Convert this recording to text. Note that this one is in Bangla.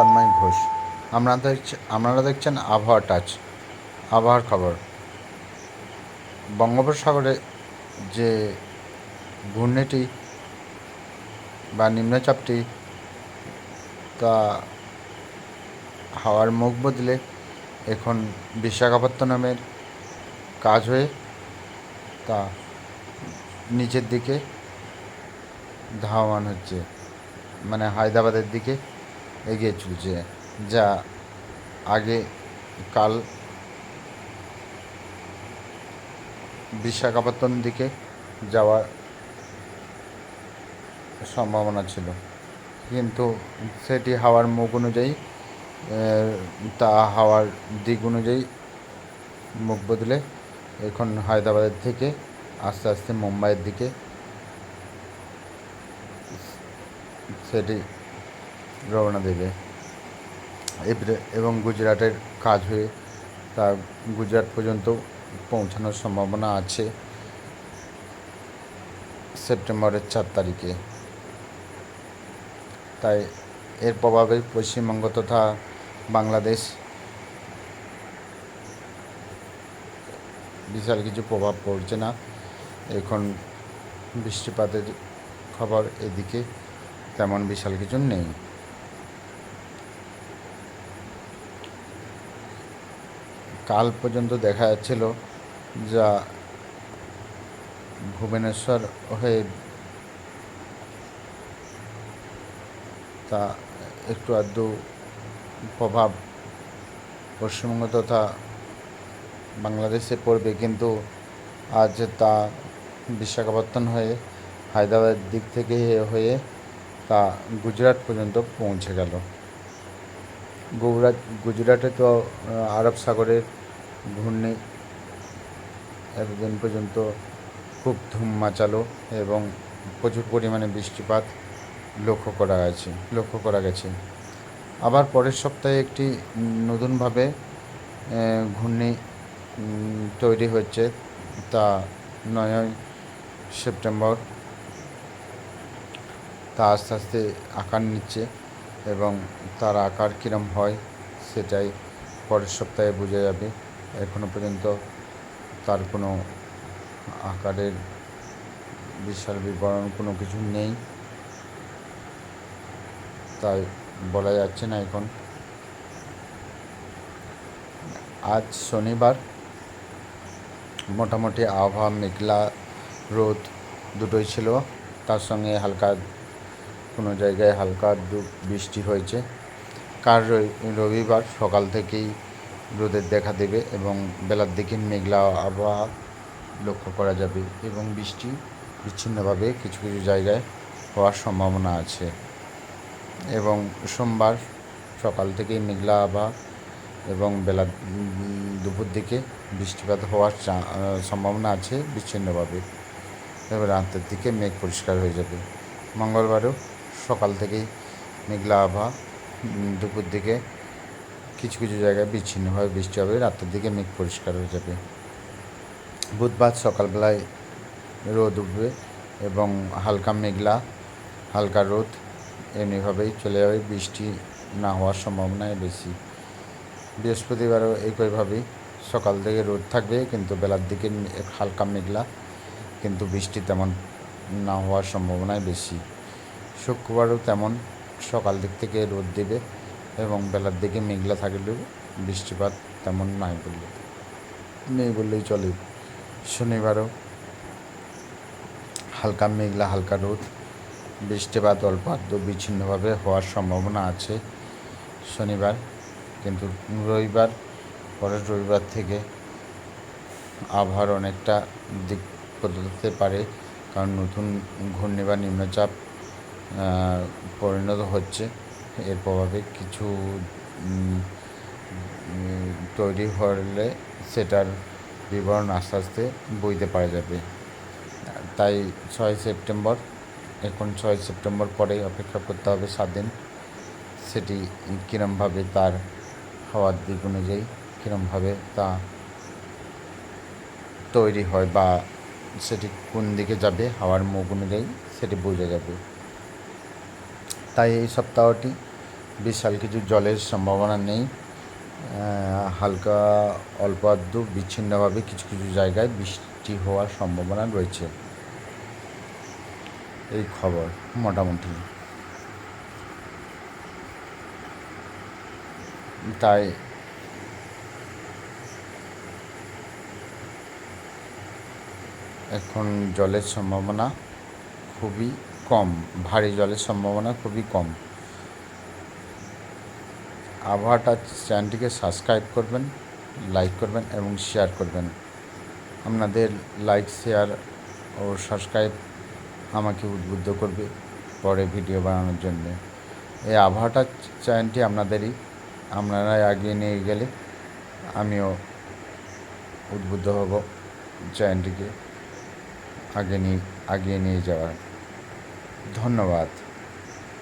তন্ময় ঘোষ। আপনারা দেখছেন আপনারা দেখছেন আবহাওয়া টাচ, আবহাওয়ার খবর। বঙ্গোপসাগরে যে ঘূর্ণিটি বা নিম্নচাপটি, তা হাওয়ার মুখ বদলে এখন বিশাখাপত্তনমের কাজ হয়ে, তা নিচের দিকে ধাবমান হচ্ছে মানে হায়দ্রাবাদের দিকে। এগিয়ে চলছে, যা আগে কাল বিশাখাপত্তন দিকে যাওয়ার সম্ভাবনা ছিল। কিন্তু সেটি হাওয়ার মুখ অনুযায়ী তা হাওয়ার দিক অনুযায়ী মুখ বদলে এখন হায়দ্রাবাদের থেকে আস্তে আস্তে মুম্বাইয়ের দিকে সেটি রওনা দেবে। এবং গুজরাটের কাজ হয়ে তা গুজরাট পর্যন্ত পৌঁছানোর সম্ভাবনা আছে সেপ্টেম্বরের চার তারিখে। তাই এর প্রভাবে পশ্চিমবঙ্গ তথা বাংলাদেশ বিশাল কিছু প্রভাব পড়ছে না। এখন বৃষ্টিপাতের খবর এদিকে তেমন বিশাল কিছু নেই। কাল পর্যন্ত দেখা যাচ্ছিল যা ভুবনেশ্বর হয়ে তা একটু আধটু প্রভাব পশ্চিমবঙ্গ তথা বাংলাদেশে পড়বে। কিন্তু আজ তা বিশাখাপত্তন হয়ে হায়দ্রাবাদের দিক থেকে হয়ে তা গুজরাট পর্যন্ত পৌঁছে গেল। গুজরাট গুজরাটে তো আরব সাগরের ঘূর্ণি এতদিন পর্যন্ত খুব ধুম মাচালো এবং প্রচুর পরিমাণে বৃষ্টিপাত লক্ষ্য করা গেছে, লক্ষ্য করা গেছে। আবার পরের সপ্তাহে একটি নতুনভাবে ঘূর্ণি তৈরি হচ্ছে তা নয়ই সেপ্টেম্বর। তা আস্তে আস্তে আকার নিচ্ছে এবং তার আকার কীরম হয় সেটাই পরের সপ্তাহে বোঝা যাবে। এখনও পর্যন্ত তার কোনো আকারের বিশাল বিবরণ কোনো কিছু নেই। তাই বলা যাচ্ছে না এখন। আজ শনিবার, মোটামুটি আবহাওয়া মেঘলা রোদ দুটোই ছিল। তার সঙ্গে হালকা কোনো জায়গায় হালকা বৃষ্টি হয়েছে। কার রবি- রবিবার সকাল থেকেই রোদের দেখা দেবে এবং বেলার দিকে মেঘলা আবহাওয়া লক্ষ্য করা যাবে এবং বৃষ্টি বিচ্ছিন্নভাবে কিছু কিছু জায়গায় হওয়ার সম্ভাবনা আছে। এবং সোমবার সকাল থেকেই মেঘলা আবহাওয়া এবং বেলা দুপুর দিকে বৃষ্টিপাত হওয়ার সম্ভাবনা আছে বিচ্ছিন্নভাবে। এবার রাতের দিকে মেঘ পরিষ্কার হয়ে যাবে। মঙ্গলবারও সকাল থেকেই মেঘলা আবহাওয়া দুপুর দিকে কিছু কিছু জায়গায় বিচ্ছিন্নভাবে বৃষ্টি হবে, রাতের দিকে মেঘ পরিষ্কার হয়ে যাবে। বুধবার সকালবেলায় রোদ উঠবে এবং হালকা মেঘলা, হালকা রোদ, এমনিভাবেই চলে যাবে। বৃষ্টি না হওয়ার সম্ভাবনাই বেশি। বৃহস্পতিবারও একইভাবেই সকাল থেকে রোদ থাকবে, কিন্তু বেলার দিকে হালকা মেঘলা, কিন্তু বৃষ্টি তেমন না হওয়ার সম্ভাবনাই বেশি। শুক্রবারও তেমন সকাল দিক থেকে রোদ দেবে। এবং বেলার দিকে মেঘলা থাকলেও বৃষ্টিপাত তেমন নাই বললে। নেই বললেই চলে। শনিবারও হালকা মেঘলা, হালকা রোদ। বৃষ্টিপাত অল্প আধটু বিচ্ছিন্নভাবে হওয়ার সম্ভাবনা আছে শনিবার। কিন্তু রবিবার, পরের রবিবার থেকে আবহাওয়ার অনেকটা দিক বদলাতে পারে। কারণ নতুন ঘূর্ণি বা নিম্নচাপ পরিণত হচ্ছে। এর প্রভাবে কিছু তৈরি হলে সেটার বিবরণ আস্তে আস্তে বইতে পারা যাবে। তাই ছয় সেপ্টেম্বর, এখন ছয় সেপ্টেম্বর পরে অপেক্ষা করতে হবে সাত দিন। সেটি কীরমভাবে তার হওয়ার দিক অনুযায়ী কীরমভাবে তা তৈরি হয় বা সেটি কোন দিকে যাবে, হাওয়ার মুখ অনুযায়ী সেটি বোঝা যাবে। তাই এই সপ্তাহটি বিশাল কিছু জলের সম্ভাবনা নেই। হালকা অল্প আধটু বিচ্ছিন্নভাবে কিছু কিছু জায়গায় বৃষ্টি হওয়ার সম্ভাবনা রয়েছে। এই খবর মোটামুটি। তাই এখন জলের সম্ভাবনা খুবই কম, ভারী জলের সম্ভাবনা খুবই কম। আবহাওয়াটা চ্যানেলটিকে সাবস্ক্রাইব করবেন, লাইক করবেন এবং শেয়ার করবেন। আপনাদের লাইক, শেয়ার ও সাবস্ক্রাইব আমাকে উদ্বুদ্ধ করবে পরে ভিডিও বানানোর জন্য। এই আবহাওয়াটা চ্যানেলটি আপনাদেরই আপনারা এগিয়ে নিয়ে গেলে আমিও উদ্বুদ্ধ হব চ্যানেলটিকে আগে নিয়ে, আগিয়ে নিয়ে যাওয়ার। ধন্যবাদ।